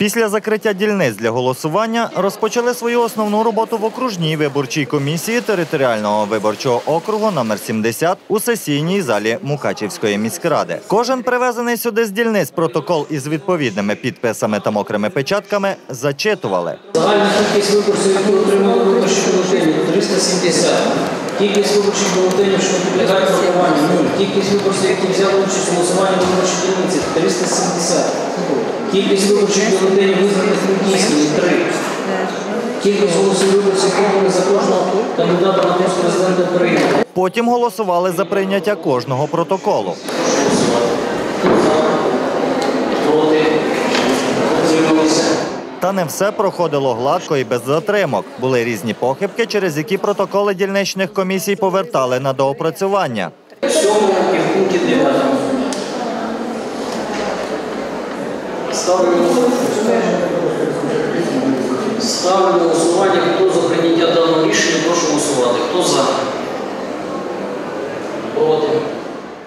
Після закриття дільниць для голосування розпочали свою основну роботу в окружній виборчій комісії територіального виборчого округу номер 70 у сесійній залі Мукачівської міськради. Кожен привезений сюди з дільниць протокол із відповідними підписами та мокрими печатками зачитували. Загальна кількість виборців, які отримали виборчі бюлетені 370. Кількість виборчих бюлетенів, що підлягають врахуванню 0. Кількість виборців, які взяли участь у голосуванні виборчій дільниці 370. Кількість виборчих бюлетенів визнаних недійсними 3. Кількість голосів виборців обраних за кожного кандидата на пост президента України. Потім голосували за прийняття кожного протоколу. Та не все проходило гладко і без затримок. Були різні похибки, через які протоколи дільничних комісій повертали на доопрацювання. В сьомому і Ставлю Ставлю на голосування. Хто за прийняття даного рішення, прошу голосувати. Хто за? Проти.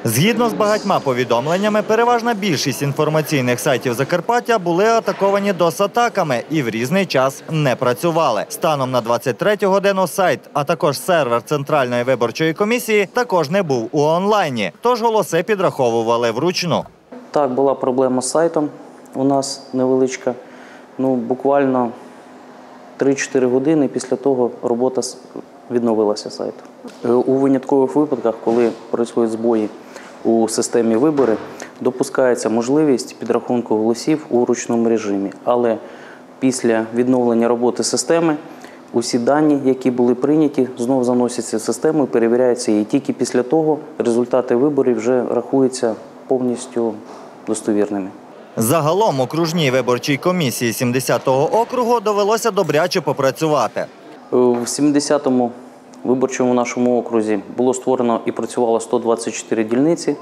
Згідно з багатьма повідомленнями, переважна більшість інформаційних сайтів Закарпаття були атаковані DOS-атаками і в різний час не працювали. Станом на 23 годину сайт, а також сервер Центральної виборчої комісії також не був у онлайні, тож голоси підраховували вручну. Так, була проблема з сайтом у нас невеличка. Ну, буквально 3-4 години після того робота відновилася сайт. Е, У виняткових випадках, коли происходять збої у системі вибори, допускається можливість підрахунку голосів у ручному режимі. Але після відновлення роботи системи усі дані, які були прийняті, знову заносяться в систему і перевіряються. І тільки після того результати виборів вже рахуються повністю достовірними. Загалом окружній виборчій комісії 70-го округу довелося добряче попрацювати. Е, В 70-му виборчому нашому окрузі було створено і працювало 124 дільниці.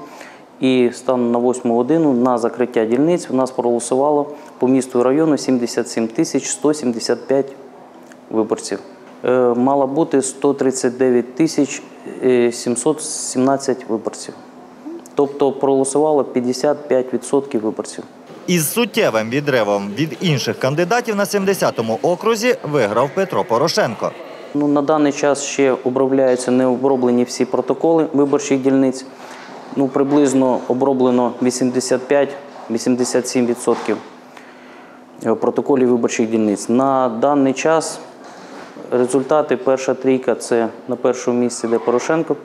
І станом на 8 годину на закриття дільниць в нас проголосувало по місту і району 77 тисяч 175 виборців. Е, Мало бути 139 тисяч е, 717 виборців. Тобто проголосувало 55% виборців. Із суттєвим відривом від інших кандидатів на 70-му окрузі виграв Петро Порошенко. Ну, на даний час ще обробляються не оброблені всі протоколи виборчих дільниць. Ну, приблизно оброблено 85-87% е, протоколів виборчих дільниць. На даний час результати перша трійка це на першому місці, де Порошенко,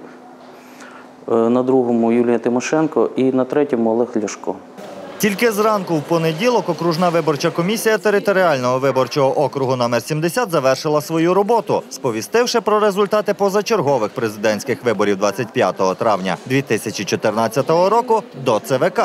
е, на другому Юлія Тимошенко і на третьому Олег Ляшко. Тільки зранку в понеділок окружна виборча комісія територіального виборчого округу номер 70 завершила свою роботу, сповістивши про результати позачергових президентських виборів 25 травня 2014 року до ЦВК.